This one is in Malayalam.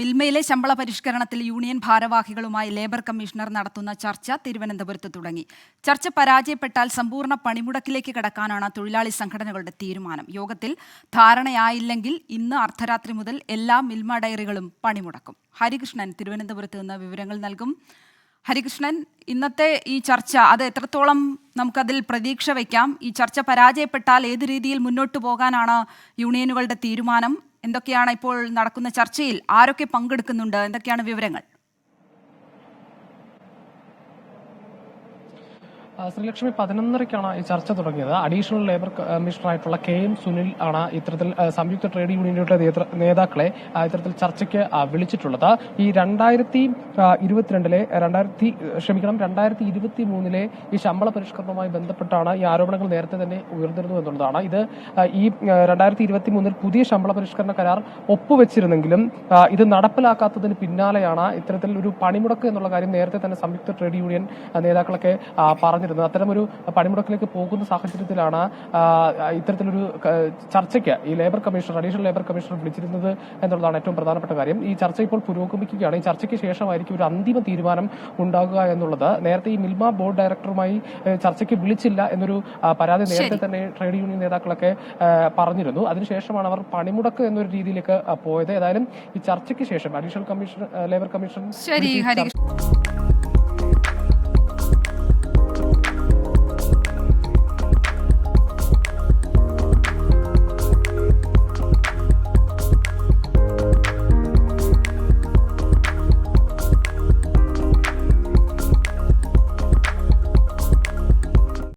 മിൽമയിലെ ശമ്പള പരിഷ്കരണത്തിൽ യൂണിയൻ ഭാരവാഹികളുമായി ലേബർ കമ്മീഷണർ നടത്തുന്ന ചർച്ച തിരുവനന്തപുരത്ത് തുടങ്ങി. ചർച്ച പരാജയപ്പെട്ടാൽ സമ്പൂർണ പണിമുടക്കിലേക്ക് കടക്കാനാണ് തൊഴിലാളി സംഘടനകളുടെ തീരുമാനം. യോഗത്തിൽ ധാരണയായില്ലെങ്കിൽ ഇന്ന് അർദ്ധരാത്രി മുതൽ എല്ലാ മിൽമ ഡയറികളും പണിമുടക്കും. ഹരികൃഷ്ണൻ തിരുവനന്തപുരത്ത് നിന്ന് വിവരങ്ങൾ നൽകും. ഹരികൃഷ്ണൻ ഇന്നത്തെ ഈ ചർച്ച അത് എത്രത്തോളം നമുക്കതിൽ പ്രതീക്ഷ വയ്ക്കാം? ഈ ചർച്ച പരാജയപ്പെട്ടാൽ ഏത് രീതിയിൽ മുന്നോട്ട് പോകാനാണ് യൂണിയനുകളുടെ തീരുമാനം? എന്തൊക്കെയാണ് ഇപ്പോൾ നടക്കുന്ന ചർച്ചയിൽ? ആരൊക്കെ പങ്കെടുക്കുന്നുണ്ട്? എന്തൊക്കെയാണ് വിവരങ്ങൾ? ശ്രീലക്ഷ്മി പതിനൊന്നരയ്ക്കാണ് ഈ ചർച്ച തുടങ്ങിയത്. അഡീഷണൽ ലേബർ കമ്മീഷണറായിട്ടുള്ള കെ എം സുനിൽ ആണ് ഇത്തരത്തിൽ സംയുക്ത ട്രേഡ് യൂണിയനുകളുടെ നേതാക്കളെ ഇത്തരത്തിൽ ചർച്ചയ്ക്ക് വിളിച്ചിട്ടുള്ളത്. ഈ രണ്ടായിരത്തി ഇരുപത്തിരണ്ടിലെ രണ്ടായിരത്തി ക്ഷമിക്കണം രണ്ടായിരത്തി ഇരുപത്തി മൂന്നിലെ ഈ ശമ്പള പരിഷ്കരണവുമായി ബന്ധപ്പെട്ടാണ് ഈ ആരോപണങ്ങൾ നേരത്തെ തന്നെ ഉയർന്നിരുന്നു എന്നുള്ളതാണ്. ഇത് ഈ രണ്ടായിരത്തി ഇരുപത്തി മൂന്നിൽ പുതിയ ശമ്പള പരിഷ്കരണ കരാർ ഒപ്പുവെച്ചിരുന്നെങ്കിലും ഇത് നടപ്പിലാക്കാത്തതിന് പിന്നാലെയാണ് ഇത്തരത്തിൽ ഒരു പണിമുടക്ക് എന്നുള്ള കാര്യം നേരത്തെ തന്നെ സംയുക്ത ട്രേഡ് യൂണിയൻ നേതാക്കളൊക്കെ ആ, പറഞ്ഞിരുന്നത് അത്തരമൊരു പണിമുടക്കിലേക്ക് പോകുന്ന സാഹചര്യത്തിലാണ് ഇത്തരത്തിലൊരു ചർച്ചയ്ക്ക് ഈ labour commissioner additional labour commissioner വിളിച്ചിരുന്നത് എന്നുള്ളതാണ് ഏറ്റവും പ്രധാനപ്പെട്ട കാര്യം. ഈ ചർച്ച ഇപ്പോൾ പുരോഗമിക്കുകയാണ്. ഈ ചർച്ചയ്ക്ക് ശേഷമായിരിക്കും ഒരു അന്തിമ തീരുമാനം ഉണ്ടാകുക എന്നുള്ളത്. നേരത്തെ ഈ മിൽമ ബോർഡ് ഡയറക്ടറുമായി ചർച്ചയ്ക്ക് വിളിച്ചില്ല എന്നൊരു പരാതി നേരത്തെ തന്നെ ട്രേഡ് യൂണിയൻ നേതാക്കളൊക്കെ പറഞ്ഞിരുന്നു. അതിനുശേഷമാണ് അവർ പണിമുടക്ക് എന്നൊരു രീതിയിലേക്ക് പോയത്. ഏതായാലും ഈ ചർച്ചയ്ക്ക് ശേഷം അഡീഷണൽ കമ്മീഷൻ ലേബർ കമ്മീഷൻ